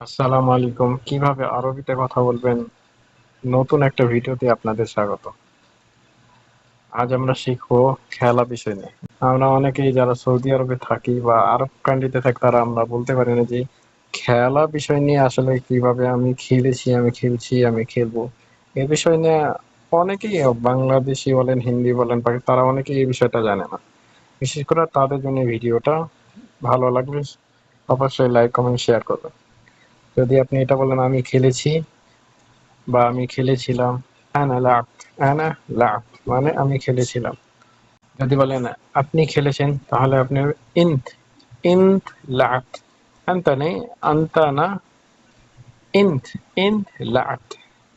আসসালামু আলাইকুম। কীভাবে আরবিতে কথা বলবেন? নতুন একটা ভিডিওতে আপনাদের স্বাগত। আজ আমরা শিখব খেলা বিষয় নিয়ে। আমরা অনেকেই যারা সৌদি আরবে থাকি বা আরব কান্ট্রিতে থাকি, তারা আমরা বলতে পারি না যে খেলা বিষয় নিয়ে আসলে কীভাবে আমি খেলেছি, আমি খেলছি, আমি খেলব। এ বিষয় নিয়ে অনেকেই বাংলাদেশি বলেন, হিন্দি বলেন তারা অনেকেই এই বিষয়টা জানে না। বিশেষ করে তাদের জন্য ভিডিওটা ভালো লাগলে অবশ্যই লাইক কমেন্ট শেয়ার করবেন। যদি আপনি এটা বলেন, আমি খেলেছি বা আমি খেলেছিলাম। আনা আনা মানে আমি খেলেছিলাম। যদি বলেন, আপনি খেলেছেন, তাহলে আপনি ইন্ত ইন্ত লাব আন্তা নেই, আন্তা না ইন্ত ইন্ত লাব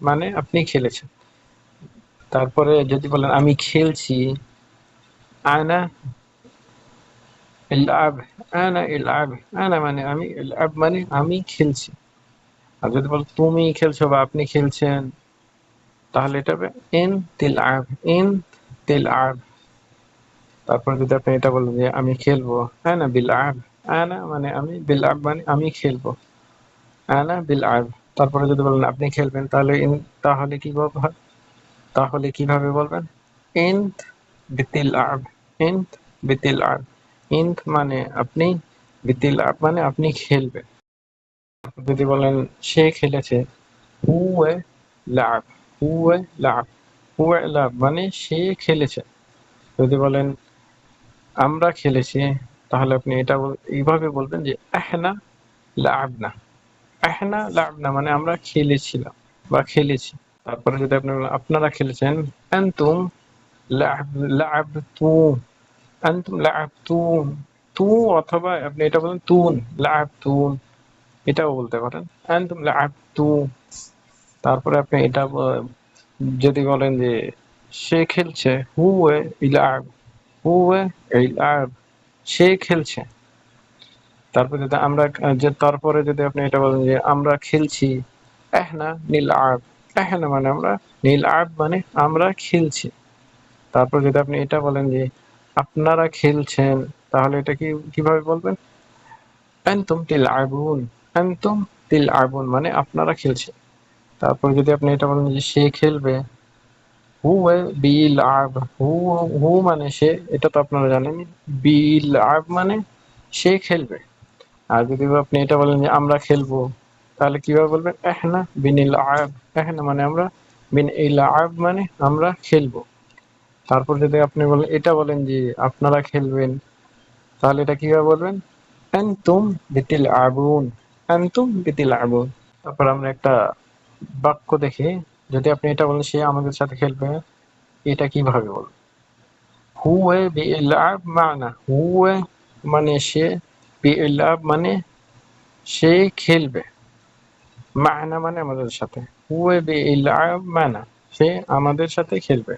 মানে আপনি খেলেছেন। তারপরে যদি বলেন, আমি খেলছি, আনা ইলাব আনা ইলাব আনা মানে আমি ইলাব মানে আমি খেলছি। আর যদি বল তুমি খেলছো বা আপনি খেলছেন, তাহলে এটা হবে ইন তিল আব ইন তিল আব তারপর যদি আপনি এটা বলেন যে আমি খেলব, আনা বিল আব আনা মানে আমি বিল আব মানে আমি খেলব, আনা বিল আব তারপরে যদি বলেন আপনি খেলবেন, তাহলে ইন তাহলে কি বলব? হয় তাহলে কীভাবে বলবেন? ইন্ত বিতিল আব ইন্ত বিতিল আব ইন্ত মানে আপনি বিতিল আব মানে আপনি খেলবেন। যদি বলেন, সে খেলেছে। হুয়ে লাব হুয়ে লাব হুয়ে লাব মানে সে খেলেছে। যদি বলেন, আমরা খেলেছি, তাহলে আপনি এটা এইভাবে বলবেন যে, এহনা লাবনা এহনা লাবনা মানে আমরা খেলেছিলাম বা খেলেছি। তারপরে যদি আপনি বলেন, আপনারা খেলেছেন, আনতুম লাব, লাবতুম, আনতুম লাবতুম, তু অথবা আপনি এটা বলেন, তুন, লাবতুন। এটাও বলতে পারেন। আনতুম লাবতুম তারপরে আপনি এটা যদি বলেন যে সে খেলছে হুয়ে ইলাব হুয়ে ইলাব সে খেলছে। তারপরে যদি আমরা যে তারপরে যদি আপনি এটা বলেন যে আমরা খেলছি এহনা নীল আব এহনা মানে আমরা, নীল আব মানে আমরা খেলছি। তারপর যদি আপনি এটা বলেন যে আপনারা খেলছেন, তাহলে এটা কি, কীভাবে বলবেন? আনতুম তিল আবুন আনতুম তিল আবুন মানে আপনারা খেলছেন। তারপর যদি আপনি এটা বলেন যে সে খেলবে হুয়ে বিল আব হু হু মানে সে, এটা তো আপনারা জানেন বিল আব মানে সে খেলবে। আর যদি আপনি এটা বলেন যে আমরা খেলব, তাহলে কীভাবে বলবেন? এহনা বিনিল আব এহনা মানে আমরা, বিন ইল আব মানে আমরা খেলব। তারপর যদি আপনি বলেন, এটা বলেন যে আপনারা খেলবেন, তাহলে এটা কীভাবে বলবেন? আনতুম বিতিল আবুন আনতুম বিতিল আবুন তারপর আমরা একটা বাক্য দেখি। যদি আপনি এটা বলেন, সে আমাদের সাথে খেলবে। এটা কীভাবে বলবেন হুয়ে মানা। হুয়ে মানে সে বিইলাব মানে সে খেলবে। মানা মানে আমাদের সাথে। হুয়ে বিইলাব মানা। সে আমাদের সাথে খেলবে।